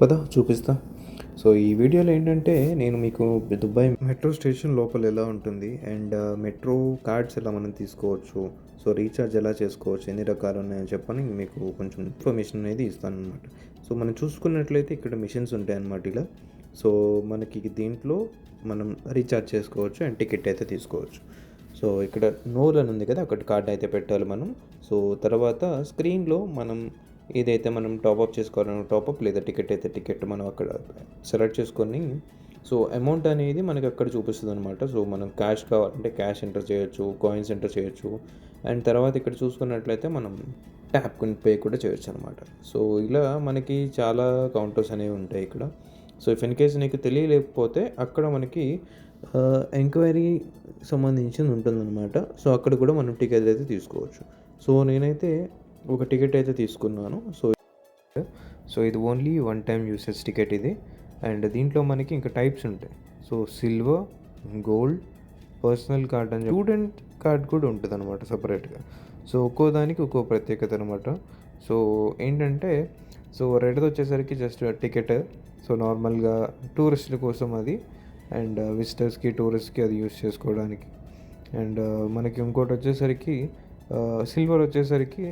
పద చూపిస్తా. సో ఈ వీడియోలో ఏంటంటే నేను మీకు దుబాయ్ మెట్రో స్టేషన్ లోపల ఎలా ఉంటుంది అండ్ మెట్రో కార్డ్స్ ఎలా మనం తీసుకోవచ్చు సో రీఛార్జ్ ఎలా చేసుకోవచ్చు ఎన్ని రకాలు ఉన్నాయని చెప్పని మీకు కొంచెం ఇన్ఫర్మేషన్ అనేది ఇస్తాను అనమాట సో మనం చూసుకున్నట్లయితే ఇక్కడ మిషన్స్ ఉంటాయి అన్నమాట ఇలా. సో మనకి దీంట్లో మనం రీఛార్జ్ చేసుకోవచ్చు అండ్ టికెట్ అయితే తీసుకోవచ్చు. సో ఇక్కడ నోల్ అని ఉంది కదా అక్కడ కార్డ్ అయితే పెట్టాలి మనం. సో తర్వాత స్క్రీన్లో మనం ఏదైతే మనం టాప్అప్ చేసుకోవాలనో టాప్అప్ లేదా టికెట్ అయితే టికెట్ మనం అక్కడ సెలెక్ట్ చేసుకొని సో అమౌంట్ అనేది మనకి అక్కడ చూపిస్తుంది అనమాట సో మనం క్యాష్ కావాలంటే క్యాష్ ఎంటర్ చేయొచ్చు కాయిన్స్ ఎంటర్ చేయొచ్చు. అండ్ తర్వాత ఇక్కడ చూసుకున్నట్లయితే మనం ట్యాప్ పే కూడా చేయొచ్చు అనమాట సో ఇలా మనకి చాలా కౌంటర్స్ అనేవి ఉంటాయి ఇక్కడ. సో ఇఫ్ ఇన్ కేస్ నీకు తెలియలేకపోతే అక్కడ మనకి ఎంక్వైరీ సంబంధించింది ఉంటుందన్నమాట. సో అక్కడ కూడా మనం టికెట్ అయితే తీసుకోవచ్చు. సో నేనైతే ఒక టికెట్ అయితే తీసుకున్నాను. సో సో ఇది only one time usage ticket ఇది. అండ్ దీంట్లో మనకి ఇంకా టైప్స్ ఉంటాయి. So silver gold personal card అని స్టూడెంట్ కార్డ్ కూడా ఉంటుంది అనమాట సపరేట్గా సో ఒక్కో దానికి ఒక్కో ప్రత్యేకత అనమాట సో ఏంటంటే సో రెడ్ వచ్చేసరికి జస్ట్ టికెట్ సో నార్మల్గా టూరిస్టుల కోసం అది. అండ్ uh, విజిటర్స్కి టూరిస్ట్కి అది యూస్ చేసుకోవడానికి. అండ్ uh, మనకి ఇంకోటి వచ్చేసరికి uh, సిల్వర్ వచ్చేసరికి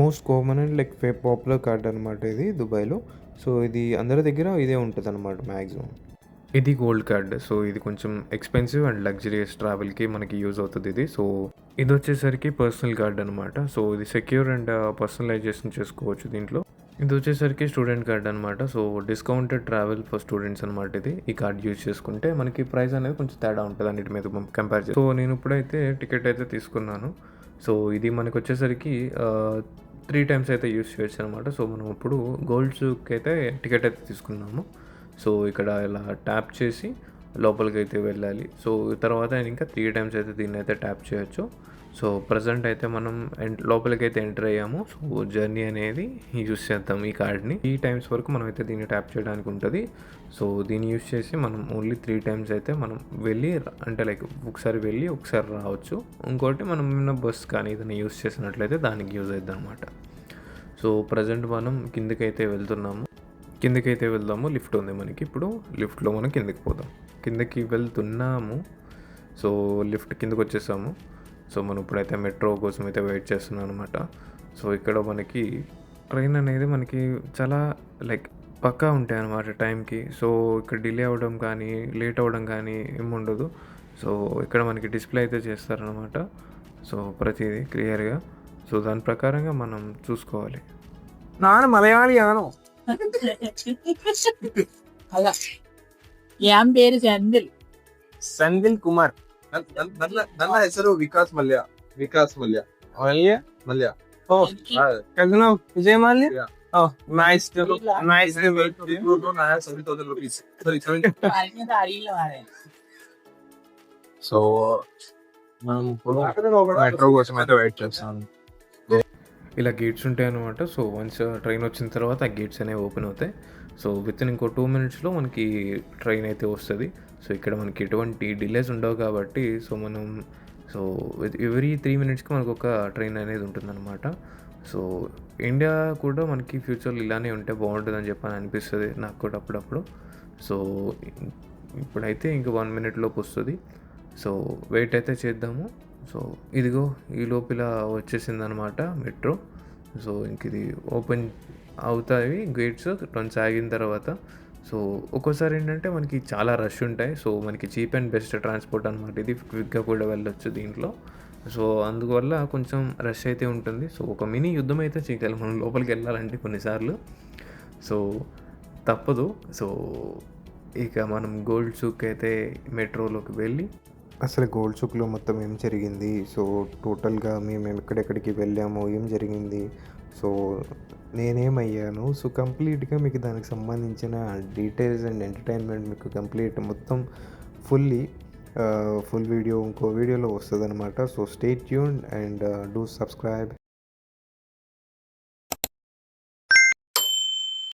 మోస్ట్ కామన్ అండ్ లైక్ ఫే పాపులర్ కార్డ్ అనమాట ఇది దుబాయ్లో. సో ఇది అందరి దగ్గర ఇదే ఉంటుంది అనమాట మ్యాక్సిమం ఇది గోల్డ్ కార్డ్. సో ఇది కొంచెం ఎక్స్పెన్సివ్ అండ్ లగ్జరియస్ ట్రావెల్కి మనకి యూజ్ అవుతుంది ఇది. సో ఇది వచ్చేసరికి పర్సనల్ కార్డ్ అనమాట సో ఇది సెక్యూర్ అండ్ పర్సనలైజేషన్ చేసుకోవచ్చు దీంట్లో. ఇది వచ్చేసరికి స్టూడెంట్ కార్డ్ అనమాట so discounted travel for students అనమాట ఇది. ఈ కార్డ్ యూజ్ చేసుకుంటే మనకి ప్రైస్ అనేది కొంచెం తేడా ఉంటుంది అన్నిటి మీద కంపేర్ చేసి సో నేను ఇప్పుడైతే టికెట్ అయితే తీసుకున్నాను. సో ఇది మనకు వచ్చేసరికి త్రీ టైమ్స్ అయితే యూస్ చేయొచ్చు అనమాట సో మనం ఇప్పుడు గోల్డ్స్కి అయితే టికెట్ అయితే తీసుకున్నాము. సో ఇక్కడ ఇలా ట్యాప్ చేసి లోపలికి అయితే వెళ్ళాలి. సో తర్వాత ఇంకా త్రీ టైమ్స్ అయితే దీన్ని అయితే ట్యాప్ చేయొచ్చు. సో ప్రజెంట్ అయితే మనం ఎన్ లోపలికి అయితే ఎంటర్ అయ్యాము. సో జర్నీ అనేది యూస్ చేద్దాం ఈ కార్డ్ని త్రీ టైమ్స్ వరకు మనం అయితే దీన్ని ట్యాప్ చేయడానికి ఉంటుంది. సో దీన్ని యూస్ చేసి మనం ఓన్లీ త్రీ టైమ్స్ అయితే మనం వెళ్ళి అంటే లైక్ ఒకసారి వెళ్ళి ఒకసారి రావచ్చు. ఇంకోటి మనం ఏమైనా బస్ కానీ ఏదైనా యూస్ చేసినట్లయితే దానికి యూజ్ అవుతుంది అనమాట సో ప్రజెంట్ మనం కిందకైతే వెళ్తున్నాము. కిందకైతే వెళ్దాము లిఫ్ట్ ఉంది మనకి. ఇప్పుడు లిఫ్ట్లో మనం కిందకి పోదాం. కిందకి వెళ్తున్నాము. సో లిఫ్ట్ కిందకి వచ్చేసాము సో మనం ఇప్పుడైతే మెట్రో కోసం అయితే వెయిట్ చేస్తున్నాం అనమాట సో ఇక్కడ మనకి ట్రైన్ అనేది మనకి చాలా లైక్ పక్కా ఉంటాయి అనమాట టైంకి. సో ఇక్కడ డిలే అవ్వడం కానీ లేట్ అవ్వడం కానీ ఏముండదు. సో ఇక్కడ మనకి డిస్ప్లే అయితే చేస్తారనమాట సో ప్రతిదీ క్లియర్గా. సో దాని ప్రకారంగా మనం చూసుకోవాలి. నాన్న మలయాళి అలా. ಯಾಮ್ ಬೇರೆ ಚಂದಿಲ್ ಸಂದಿಲ್ ಕುಮಾರ್ ನನ್- ನನ್- ನನ್ನ ನನ್ನ ಹೆಸರು ವಿಕಾಸ್ ಮಲ್ಯ ವಿಕಾಸ್ ಮಲ್ಯ ಮಲ್ಯ ಮಲ್ಯ ಓ ಕಲ್ನ Vijay Mallya Yeah. Oh nice to nice to meet you seven thousand rupees ಸರಿ ಸೆವೆನ್ പറഞ്ഞത് അറിയില്ല മാറേ సో మనం మెట్రో కోసం అయితే వెయిట్ చేస్తాను ఇలా గేట్స్ ఉంటాయి అనమాట సో వన్స్ ట్రైన్ వచ్చిన తర్వాత ఆ గేట్స్ అనేవి ఓపెన్ అవుతాయి సో విత్ ఇన్ ఇంకో టూ మినిట్స్లో మనకి ట్రైన్ అయితే వస్తుంది. సో ఇక్కడ మనకి ఎటువంటి డిలేస్ ఉండవు కాబట్టి సో మనం సో ఎవ్రీ త్రీ మినిట్స్కి మనకు ఒక ట్రైన్ అనేది ఉంటుందన్నమాట. సో ఇండియా కూడా మనకి ఫ్యూచర్లో ఇలానే ఉంటే బాగుంటుందని చెప్పని అనిపిస్తుంది నాకు కూడా అప్పుడప్పుడు. సో ఇప్పుడైతే ఇంక వన్ మినిట్ లోపు వస్తుంది. సో వెయిట్ అయితే చేద్దాము. సో ఇదిగో ఈ లోపల వచ్చేసింది అనమాట మెట్రో సో ఇంక ఇది ఓపెన్ అవుతాయి గేట్స్ ట్వంటీ ఆగిన తర్వాత. సో ఒక్కోసారి ఏంటంటే మనకి చాలా రష్ ఉంటాయి. సో మనకి చీప్ అండ్ బెస్ట్ ట్రాన్స్పోర్ట్ అనమాట ఇది క్విక్గా కూడా వెళ్ళొచ్చు దీంట్లో. సో అందువల్ల కొంచెం రష్ అయితే ఉంటుంది. సో ఒక మినీ యుద్ధం అయితే చేయాలి. మనం లోపలికి వెళ్ళాలంటే కొన్నిసార్లు. సో తప్పదు. సో ఇక మనం గోల్డ్ చూక్ అయితే మెట్రోలోకి వెళ్ళి. అసలు గోల్డ్ సూక్లో మొత్తం ఏం జరిగింది? సో టోటల్గా మేము ఎక్కడెక్కడికి వెళ్ళాము? ఏం జరిగింది? సో నేనేమయ్యాను? సో కంప్లీట్గా మీకు దానికి సంబంధించిన డీటెయిల్స్ అండ్ ఎంటర్టైన్మెంట్ మీకు కంప్లీట్ మొత్తం ఫుల్లీ ఫుల్ వీడియో ఇంకో వీడియోలో వస్తుంది అనమాట so stay tune and do subscribe